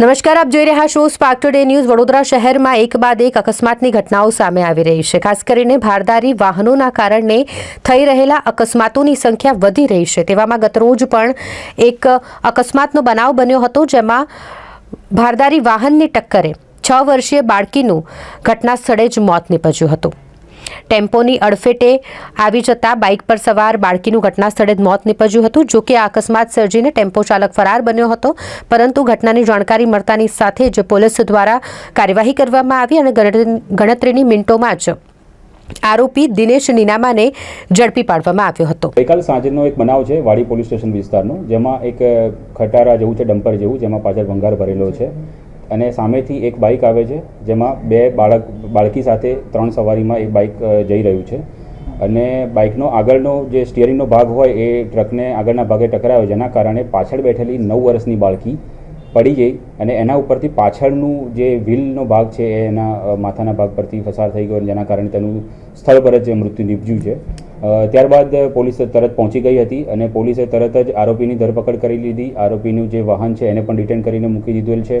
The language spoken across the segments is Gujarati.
નમસ્કાર, આપ જોઈ રહ્યા છો સ્પાર્ક ટુડે ન્યૂઝ વડોદરા શહેરમાં એક બાદ એક અકસ્માતની ઘટનાઓ સામે આવી રહી છે. ખાસ કરીને ભારદારી વાહનોના કારણે થઈ રહેલા અકસ્માતોની સંખ્યા વધી રહી છે. તેવામાં ગતરોજ પણ એક અકસ્માતનો બનાવ બન્યો હતો, જેમાં ભારદારી વાહનની ટક્કરે છ વર્ષીય બાળકીનું ઘટના સ્થળે જ મોત નીપજ્યું હતું. ટેમ્પોની અડફેટે આવી જતા બાઇક પર સવાર બાળકીનું ઘટના સ્થળે જ મોત નીપજ્યું હતું, જો કે આ અકસ્માત સર્જીને ટેમ્પો ચાલક ફરાર બન્યો હતો. પરંતુ ઘટનાની જાણકારી મળતાની સાથે જ પોલીસ દ્વારા કાર્યવાહી કરવામાં આવી અને ગણતરીની મિનિટોમાં જ આરોપી દિનેશ નીનામાને ઝડપી પાડવામાં આવ્યો હતો. ગઈકાલ સાંજનો એક બનાવ છે, વાડી પોલીસ સ્ટેશન વિસ્તારનો, જેમાં એક ખટારા જેવું છે, ડમ્પર જેવું, જેમાં પાછળ ભંગાર ભરેલો છે. અને સામેથી એક બાઇક આવે છે, જેમાં બે બાળક, બાળકી સાથે ત્રણ સવારીમાં એક બાઇક જઈ રહ્યું છે. અને બાઇકનો આગળનો જે સ્ટિયરિંગનો ભાગ હોય એ ટ્રકને આગળના ભાગે ટકરાયો, જેના કારણે પાછળ બેઠેલી નવ વર્ષની બાળકી પડી ગઈ અને એના ઉપરથી પાછળનું જે વ્હીલનો ભાગ છે એ એના માથાના ભાગ પરથી પસાર થઈ ગયો જેના કારણે તેનું સ્થળ પર જ મૃત્યુ નીપજ્યું છે. ત્યારબાદ પોલીસ તરત પહોંચી ગઈ હતી અને પોલીસે તરત જ આરોપીની ધરપકડ કરી લીધી. આરોપીનું જે વાહન છે એને પણ ડિટેન કરીને મૂકી દીધેલ છે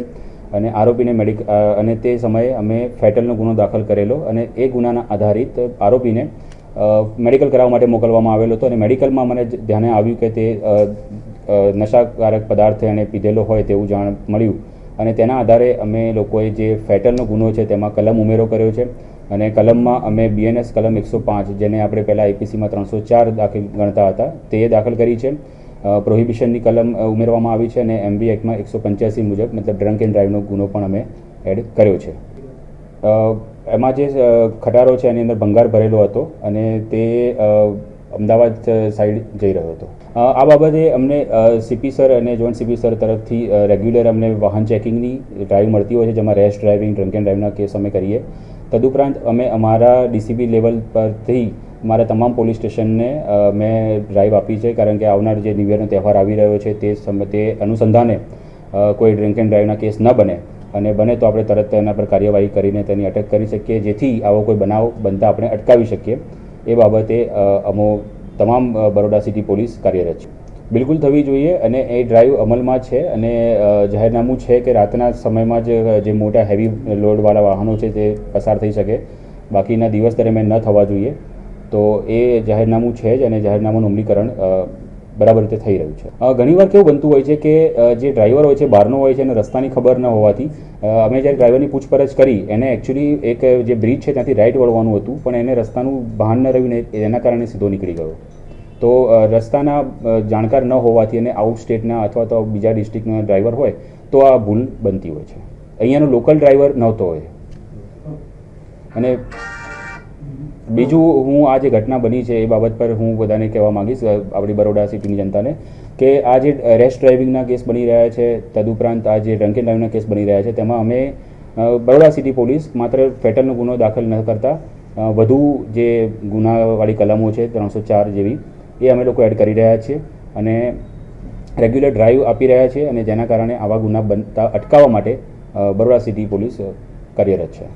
અને આરોપીને મેડિક અને તે સમયે અમે ફેટલનો ગુનો દાખલ કરેલો અને એ ગુનાના આધારિત આરોપીને મેડિકલ કરાવવા માટે મોકલવામાં આવેલો હતો અને મેડિકલમાં મને ધ્યાને આવ્યું કે તે નશાકારક પદાર્થ એણે પીધેલો હોય તેવું જાણ મળ્યું. અને તેના આધારે અમે લોકોએ જે ફેટલનો ગુનો છે તેમાં કલમ ઉમેરો કર્યો છે. અને કલમમાં અમે બીએનએસ કલમ એકસો પાંચ, જેને આપણે પહેલાં આઈપીસીમાં ત્રણસો ચાર દાખલ ગણતા હતા, તે દાખલ કરી છે. પ્રોહિબિશનની કલમ ઉમેરવામાં આવી છે અને એમબી એક્ટમાં એકસો પંચ્યાસી મુજબ, મતલબ ડ્રંક એન્ડ ડ્રાઈવનો ગુનો પણ અમે એડ કર્યો છે. એમાં જે ખટારો છે એની અંદર ભંગાર ભરેલો હતો અને તે અમદાવાદ સાઈડ જઈ રહ્યો હતો. આ બાબતે અમને સીપી સર અને જોઈન્ટ સીપી સર તરફથી રેગ્યુલર અમને વાહન ચેકિંગની ડ્રાઈવ મળતી હોય છે, જેમાં રેશ ડ્રાઇવિંગ ડ્રંક એન્ડ ડ્રાઈવના કેસ અમે કરીએ. તદુપરાંત અમે અમારા ડીસીબી લેવલ પરથી મારા તમામ પોલીસ સ્ટેશનને મેં ડ્રાઈવ આપી છે, કારણ કે આવનાર જે ન્યૂ યરનો તહેવાર આવી રહ્યો છે, તે તે અનુસંધાને કોઈ ડ્રિંક એન્ડ ડ્રાઈવના કેસ ન બને. અને બને તો આપણે તરત એના પર કાર્યવાહી કરીને તેની અટક કરી શકીએ, જેથી આવો કોઈ બનાવ બનતા આપણે અટકાવી શકીએ. એ બાબતે અમો તમામ બરોડા સિટી પોલીસ કાર્યરત છે. બિલકુલ થવી જોઈએ અને એ ડ્રાઈવ અમલમાં છે અને જાહેરનામું છે કે રાતના સમયમાં જ જે મોટા હેવી લોડવાળા વાહનો છે તે પસાર થઈ શકે. બાકીના દિવસ દરમિયાન ન થવા જોઈએ. તો એ જાહેરનામું છે જ અને જાહેરનામાનું અમલીકરણ બરાબર રીતે થઈ રહ્યું છે. ઘણીવાર કેવું બનતું હોય છે કે જે ડ્રાઈવર હોય છે, બહારનો હોય છે અને રસ્તાની ખબર ન હોવાથી અમે જ્યારે ડ્રાઈવરની પૂછપરછ કરી, એને એકચ્યુઅલી એક જે બ્રિજ છે ત્યાંથી રાઈટ વળવાનું હતું, પણ એને રસ્તાનું ભાન ન રહ્યું ને એના કારણે સીધો નીકળી ગયો. તો રસ્તાના જાણકાર ન હોવાથી અને આઉટ સ્ટેટના અથવા તો બીજા ડિસ્ટ્રિક્ટના ડ્રાઈવર હોય, તો આ ભૂલ બનતી હોય છે. અહીંયાનો લોકલ ડ્રાઈવર નહોતો હોય. અને બીજું હું આ જે ઘટના બની છે એ બાબત પર હું બધાને કહેવા માંગીશ આપણી બરોડા સિટીની જનતાને, કે આ જે રેશ ડ્રાઇવિંગના કેસ બની રહ્યા છે, તદુપરાંત આ જે ડ્રંક એન્ડ ડ્રાઈવના કેસ બની રહ્યા છે, તેમાં અમે બરોડા સિટી પોલીસ માત્ર ફેટલનો ગુનો દાખલ ન કરતા વધુ જે ગુનાવાળી કલમો છે, ત્રણસો ચાર જેવી, એ અમે લોકો એડ કરી રહ્યા છીએ અને રેગ્યુલર ડ્રાઈવ આપી રહ્યા છીએ અને જેના કારણે આવા ગુના બનતા અટકાવવા માટે બરોડા સિટી પોલીસ કાર્યરત છે.